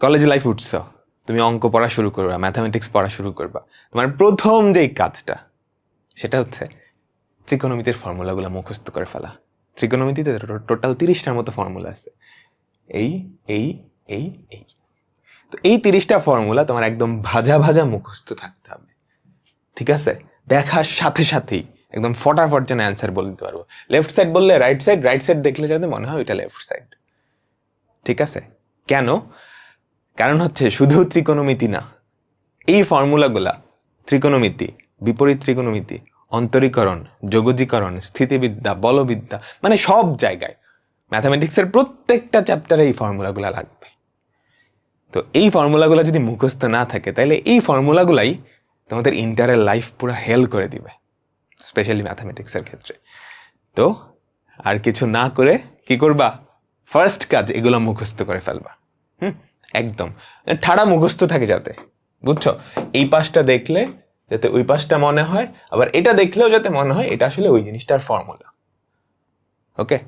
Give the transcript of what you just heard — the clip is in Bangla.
কলেজ লাইফ উঠছ, তুমি অঙ্ক পড়া শুরু করবা ম্যাথামেটিক্স পড়া শুরু করবা। তোমার প্রথম যেই কাজটা, সেটা হচ্ছে ত্রিকোণমিতির ফর্মুলাগুলো মুখস্থ করে ফেলা। ত্রিকোণমিতিতে টোটাল তিরিশটার মতো ফর্মুলা আছে। এই এই এই এই। তো এই তিরিশটা ফর্মুলা তোমার একদম ভাজা ভাজা মুখস্থ থাকতে হবে। ঠিক আছে? দেখার সাথে সাথেই একদম ফটাফট যেন অ্যান্সার বলে দিতে পারব। লেফট সাইড বললে রাইট সাইড রাইট সাইড দেখলে যাতে মনে হয় ওইটা লেফট সাইড ঠিক আছে? কেন? কারণ হচ্ছে শুধু ত্রিকোণমিতি না, এই ফর্মুলাগুলা ত্রিকোণমিতি, বিপরীত ত্রিকোণমিতি, অন্তরীকরণ যোগজীকরণ স্থিতিবিদ্যা, বলবিদ্যা মানে সব জায়গায় ম্যাথামেটিক্সের প্রত্যেকটা চ্যাপ্টারে এই ফর্মুলাগুলো লাগবে। তো এই ফর্মুলাগুলো যদি মুখস্থ না থাকে তাহলে এই ফর্মুলাগুলাই তোমাদের ইন্টারের লাইফ পুরো হেল করে দিবে স্পেশালি ম্যাথামেটিক্সের ক্ষেত্রে। তো আর কিছু না করে কি করবা? ফার্স্ট কাজ, এগুলো মুখস্থ করে ফেলবা। হুম? একদম। ঠাড়া মুখস্থ থাকে যাতে, বুঝছ? এই পাশটা দেখলে যাতে ওই পাশটা মনে হয়, আবার এটা দেখলেও যাতে মনে হয়, এটা আসলে ওই জিনিসটার ফর্মুলা ওকে